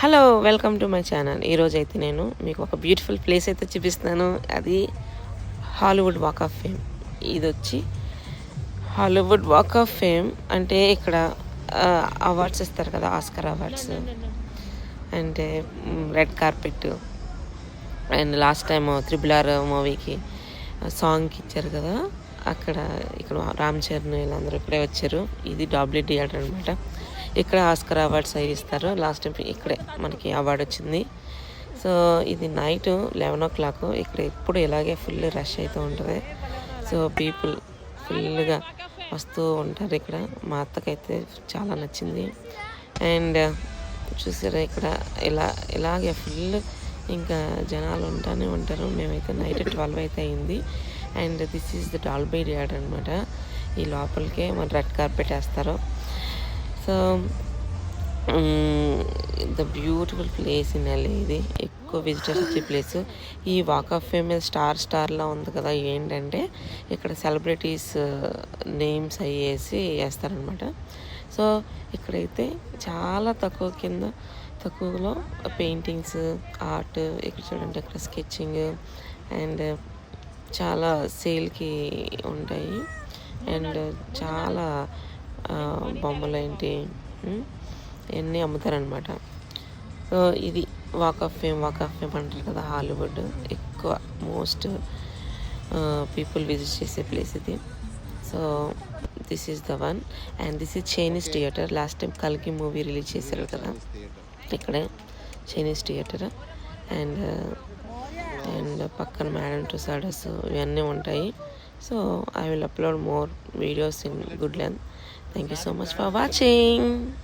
Hello welcome to my channel ఈరోజు అయితే నేను మీకు ఒక బ్యూటిఫుల్ ప్లేస్ అయితే చూపిస్తున్నాను. అది హాలీవుడ్ వాక్ ఆఫ్ ఫేమ్ ఇది వచ్చి హాలీవుడ్ వాక్ ఆఫ్ ఫేమ్ అంటే ఇక్కడ అవార్డ్స్ ఇస్తారు కదా ఆస్కర్ అవార్డ్స్ అంటే red carpet and last time triple R మూవీకి సాంగ్కి ఇచ్చారు కదా అక్కడ ఇక్కడ రామ్ చరణ్ వీళ్ళందరూ ఇక్కడే వచ్చారు. ఇది డాబ్లీ థియేటర్ అనమాట ఇక్కడ ఆస్కర్ అవార్డ్స్ అవి ఇస్తారు. లాస్ట్ టైం ఇక్కడే మనకి అవార్డు వచ్చింది. సో ఇది నైట్ లెవెన్ ఓ క్లాక్ ఇక్కడ ఎప్పుడు ఇలాగే ఫుల్ రష్ అవుతూ ఉంటుంది. సో పీపుల్ ఫుల్గా వస్తూ ఉంటారు ఇక్కడ. మా అత్తకైతే చాలా నచ్చింది. అండ్ చూసారా ఇక్కడ ఇలా ఇలాగే ఫుల్ ఇంకా జనాలు ఉంటానే ఉంటారు. మేమైతే నైట్ ట్వెల్వ్ అయితే అయింది. And this is the Dolby yard అనమాట ఈ లోపలికే మన రెడ్ కార్పెట్ వేస్తారు. So the beautiful place in L ఇది. ఎక్కువ విజిటర్స్ వచ్చే ప్లేస్ ఈ వాక్ ఆఫ్ ఫేమ్ మీద స్టార్ స్టార్లా ఉంది కదా ఏంటంటే ఇక్కడ సెలబ్రిటీస్ నేమ్స్ అయ్యేసి వేసి వేస్తారనమాట సో ఇక్కడైతే చాలా తక్కువ కింద తక్కువలో పెయింటింగ్స్ ఆర్ట్ ఇక్కడ చూడండి ఇక్కడ స్కెచ్చింగ్ అండ్ చాలా సేల్కి ఉంటాయి. అండ్ చాలా బొమ్మలు ఏంటి ఇవన్నీ అమ్ముతారనమాట సో ఇది walk of fame walk of fame అంటారు కదా హాలీవుడ్ ఎక్కువ మోస్ట్ పీపుల్ విజిట్ చేసే ప్లేస్ ఇది. So this is the one and this is Chinese theatre last time కల్కి మూవీ రిలీజ్ చేశారు కదా. ఇక్కడే చైనీస్ థియేటర్ అండ్ అండ్ పక్కన మేడం టు సాడస్ ఇవన్నీ ఉంటాయి. so i will upload more videos in good length. Thank you so much for watching.